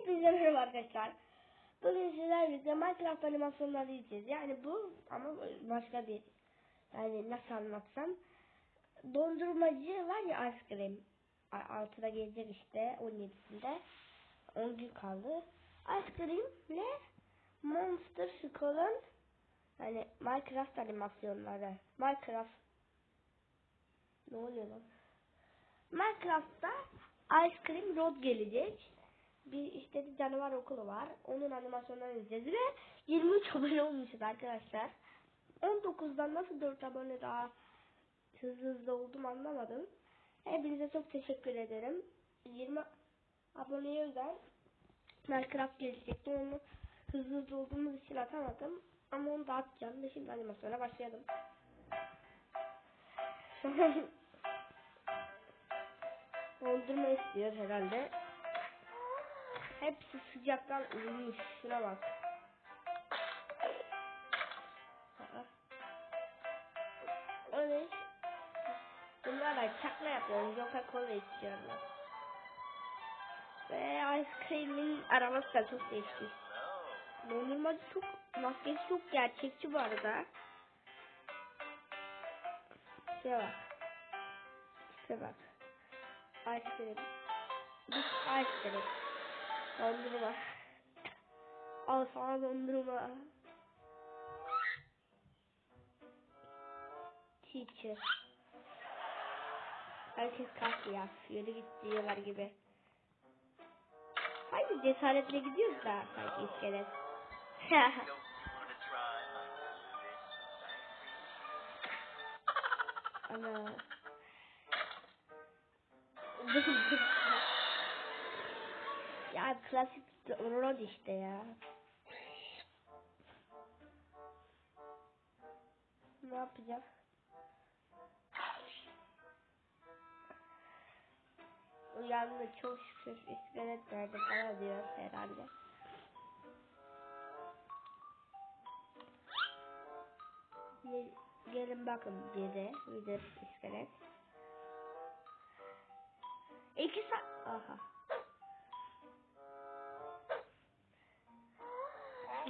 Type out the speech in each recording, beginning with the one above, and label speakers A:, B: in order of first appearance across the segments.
A: Hepinize merhaba arkadaşlar. Bugün sizlerle birlikte Minecraft animasyonları izleyeceğiz. Yani bu ama başka bir yani nasıl anlatsam dondurmacı var ya ice cream A- altına gelecek işte 17'sinde 10 gün kaldı. Ice cream ile Monster Skull'ın yani Minecraft animasyonları. Minecraft ne oluyor lan? Minecraft'ta Ice Cream Road gelecek. Bir işte bir canavar okulu var. Onun animasyonlarını izleyeceğiz ve 23 abone olmuşuz arkadaşlar. 19'dan nasıl 4 abone daha hızlı hızlı oldum anlamadım. Hepinize çok teşekkür ederim. 20 aboneye özel Minecraft gelecekti. Onu hızlı hızlı olduğumuz için atamadım. Ama onu da atacağım. Ve şimdi animasyona başlayalım. Dondurma istiyor herhalde. Hepsi sıcaktan ölmüş. Şuna bak. O ne? Bunlar da çakla yapıyor. Coca-Cola istiyorlar. Ve ice cream'in arabası da çok değişti. Dondurmacı çok, maskesi çok gerçekçi bu arada. Şuna bak. İşte bak. Ice cream. This ice cream. Dondurma. Al sana dondurma. Teacher. Herkes kalkıyor. Yürü git diyorlar gibi. Haydi cesaretle gidiyoruz da sanki iskelet. Ana. ya klasik rol işte ya. Ne yapacağız? Uyandı çok şükür iskelet nerede bana diyor herhalde. Gel- Gelin bakın geri bir iskelet. İki saat. Aha.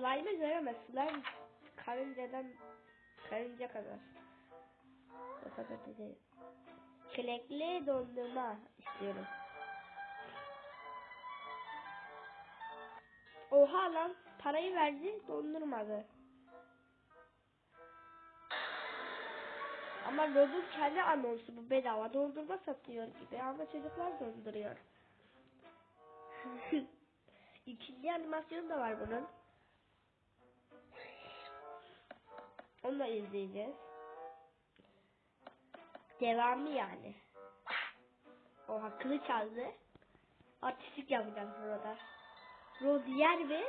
A: Slime'ı göremez. Slime karıncadan karınca kadar. O kadar da değil. Çilekli dondurma istiyorum. Oha lan parayı verdi dondurmadı. Ama Rod'un kendi anonsu bu bedava dondurma satıyor gibi ama çocuklar donduruyor. İkinci animasyon da var bunun. Onu da izleyeceğiz. Devamı yani. Oha kılıç aldı. Artistik yapacağız burada. Rod yer mi?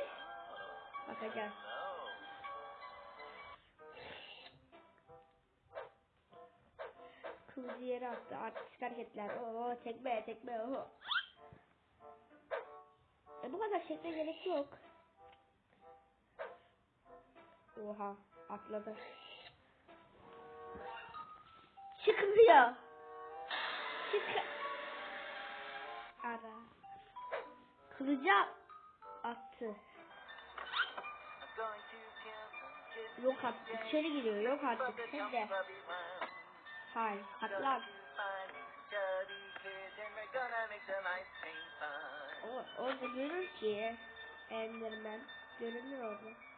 A: Bakacağız. Kılıcı yere attı. Artistik hareketler. Oo tekme tekme. Oo. E bu kadar şekle gerek yok. Oha atladı. Çıkmıyor. Çık. Ara. Kılıca attı. Yok artık içeri giriyor. Yok artık sen de. Hayır. Atlar. O, orada görür ki Enderman. Görünür orada.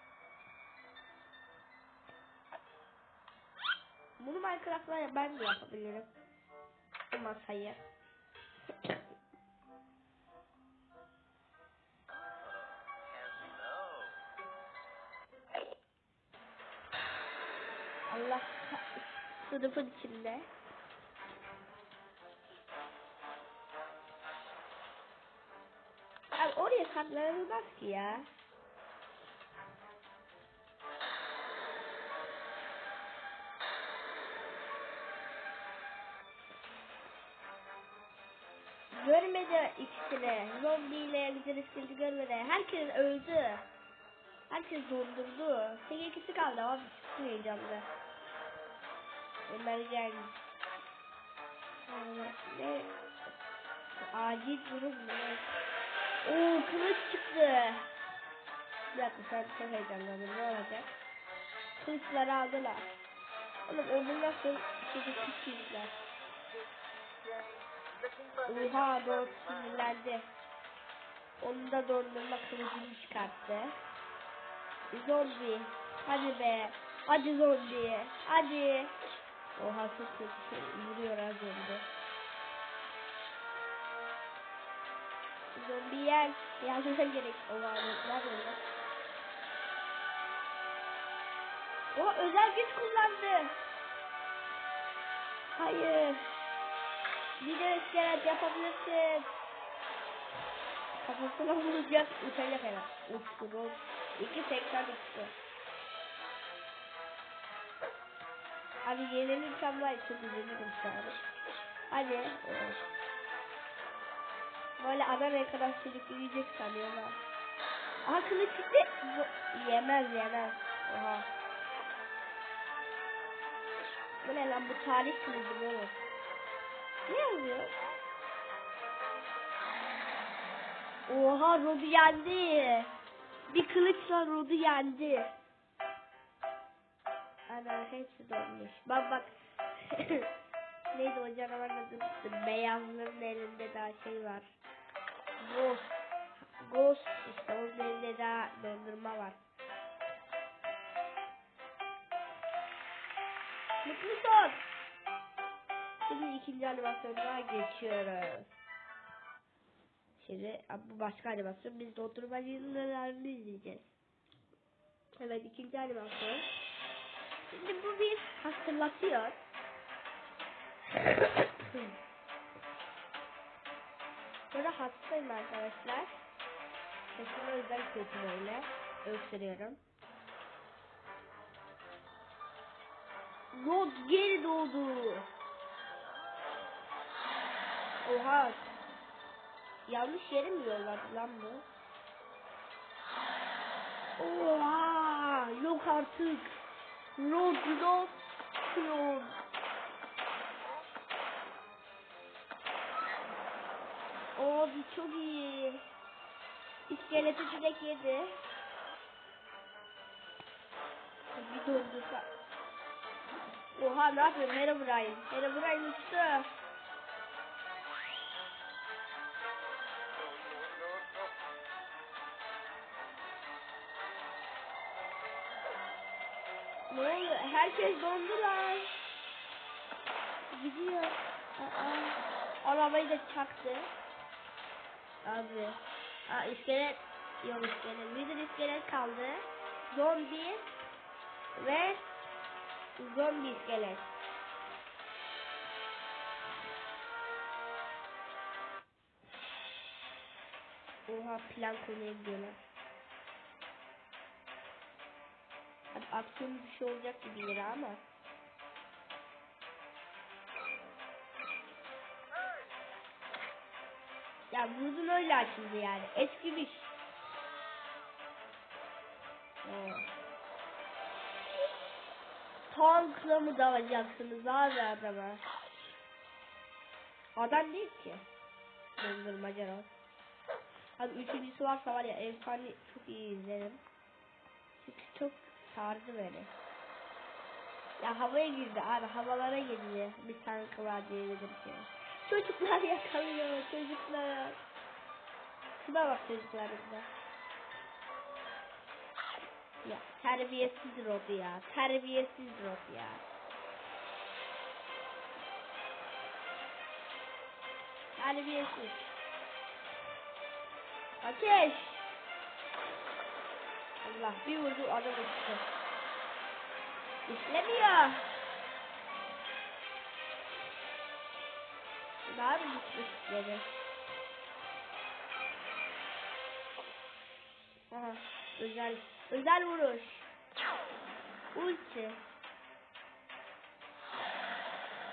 A: Bunu Minecraft'la ben de yapabilirim. Bu masayı. Allah sınıfın içinde. Abi oraya saklanılmaz ki ya. Görmedi ikisini. Zombiyle bizi riskli görmedi. Herkes öldü. Herkes dondurdu. Tek ikisi kaldı ama çok heyecanlı. Ömer gelmiş. Ne? Acil durum ne? Oo kılıç çıktı. Bir dakika şu an çok heyecanlandım. Ne olacak? Kılıçları aldılar. Oğlum nasıl? Şurada küçücükler. Oha doğru sinirlendi. Onu da dondurma kılıcını çıkarttı. Zombi. Hadi be. Hadi zombi. Hadi. Oha çok kötü şey vuruyor ha zombi. Zombi yer. Yardıma gerek. Oha ne lan? Oha özel güç kullandı. Hayır. De iskelet yapabilirsin. Kafasına vuracak. Uçtu. Rol. 2.80 uçtu. Abi yenilirsem var çok üzülürüm şu an. Hadi. Evet. Böyle Adana'ya kadar sürükleyecek sanıyorlar. Aha kılıç. Bu- Yemez yemez. Oha. Bu ne lan bu tarih kılıcı olur? Oha Rod'u yendi. Bir kılıçla Rod'u yendi. Ana hepsi dolmuş. Bak bak. Neydi o canavarın adı? Beyazların elinde daha şey var. Ghost. Ghost işte onun elinde daha dondurma var. Mutlu son. Şimdi ikinci animasyona geçiyoruz. Şimdi bu başka animasyon. Biz dondurmacılarını izleyeceğiz. Evet ikinci animasyon. Şimdi bu bir hatırlatıyor. Burada hastayım arkadaşlar. Sesim o yüzden kötü böyle. Öksürüyorum. Rod geri doğdu. Oha. Yanlış yere mi yolladı lan bu? Oha. Yok artık. Rod Rod. Abi çok iyi. İskeleti direkt yedi. Bir dondursa. Oha ne yapıyorsun Herobrine? Herobrine uçtu. Ne oluyor? Herkes dondu lan. Gidiyor. Aa, arabayı da çaktı. Abi. Aa iskelet. Yok iskelet. Müdür iskelet kaldı. Zombi. Ve zombi iskelet. Oha plan konuya gidiyorlar. Aksiyon bir şey olacak gibi yeri ama. Ya vurdun öyle açıldı yani. Eskimiş. Oo. Tankla mı dalacaksınız abi adama? Adam değil ki. Dondurmacı o. Abi üçüncüsü varsa var ya efsane çok iyi izlerim. Çünkü çok sardı beni. Ya havaya girdi abi havalara girdi. Bir tankı var diye dedim ki. Çocuklar yakalıyor çocuklar. Şuna bak çocuklarımda. Ya terbiyesiz Rob ya. Terbiyesiz Rob ya. Terbiyesiz. Ateş. Allah bir vurdu adam uçtu. İşlemiyor. Daha mı gitmiş dedi. Aha özel özel vuruş. Ulti.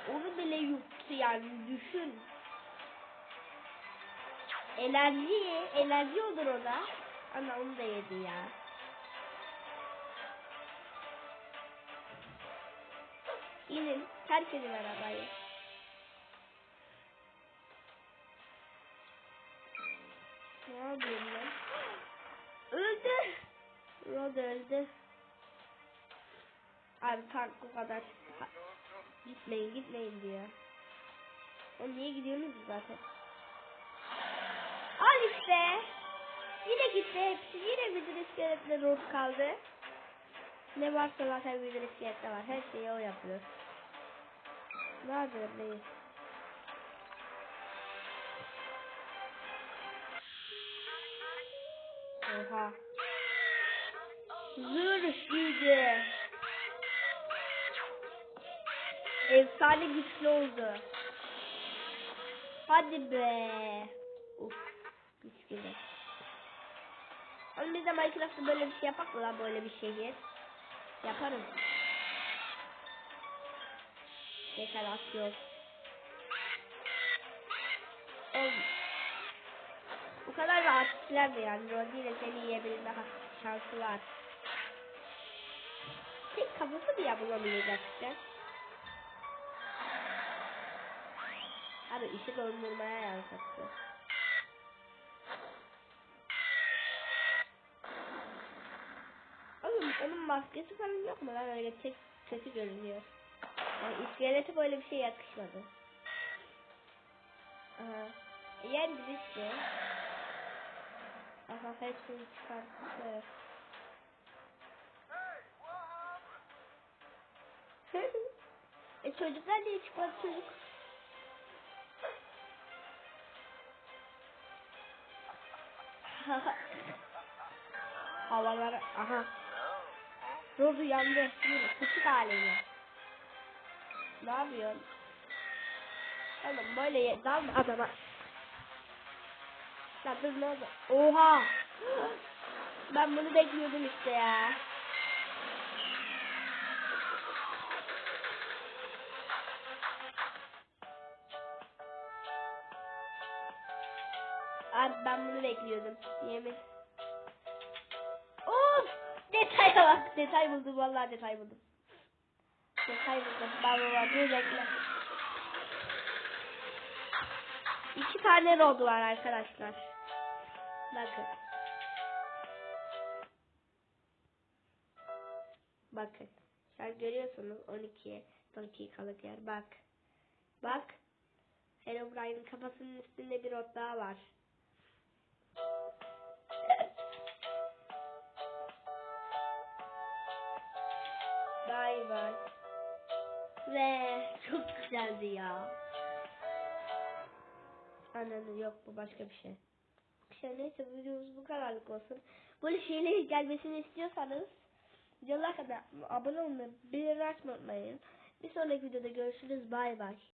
A: Onu bile yuttu yani düşün. Enerji, enerji olur ona. Ana onu da yedi ya. İnin, terk edin arabayı. Ne yapıyorum lan? Öldü. Rod öldü. Abi tank o kadar. Ha- Gitmeyin gitmeyin diyor. O niye gidiyorsunuz zaten? Al işte. Yine gitti hepsi. Yine bir iskeletle rot kaldı. Ne varsa zaten bir iskelette var. Her şeyi o yapıyor. Yapıyor reis? Oha. Zırh giydi. Efsane güçlü oldu. Hadi be. Uf. Güç gibi. Oğlum biz de Minecraft'ta böyle bir şey yapak mı lan böyle bir şehir? Yaparım. Dekorasyon. Oğlum. Bu kadar rahat işler mi yani? Roddy ile seni yiyebilme şansı var. Tek kafası mı yapılamıyor gerçekten? Abi işi dondurmaya yansıttı. Oğlum onun maskesi falan yok mu lan öyle tek kötü görünüyor. Yani iskelete böyle bir şey yakışmadı. Aha. Yendik işte. Aha hepsini çıkarttı. e çocuklar niye çıkmadı çocuk? Havalara aha. Rozu yandı. Küçük haliyle. Ne yapıyorsun? Oğlum böyle ye- dalma adama. Lan dur ne oldu? Oha! Ben bunu bekliyordum işte ya. Abi ben bunu bekliyordum. Yemin. Of! Detaya bak. Detay buldum vallahi detay buldum. Buldum. Ben baba dur bekle. İki tane rod var arkadaşlar. Bakın. Bakın. Sen görüyorsunuz 12 dakikalık yer. Bak. Bak. Herobrine'in kafasının üstünde bir rod daha var. Bay bay. Ve çok güzeldi ya. Anladım yok bu başka bir şey. İşte neyse bu videomuz bu kadarlık olsun. Böyle şeylerin gelmesini istiyorsanız videolar kadar abone olmayı, bir açmayı unutmayın. Bir sonraki videoda görüşürüz. Bay bay.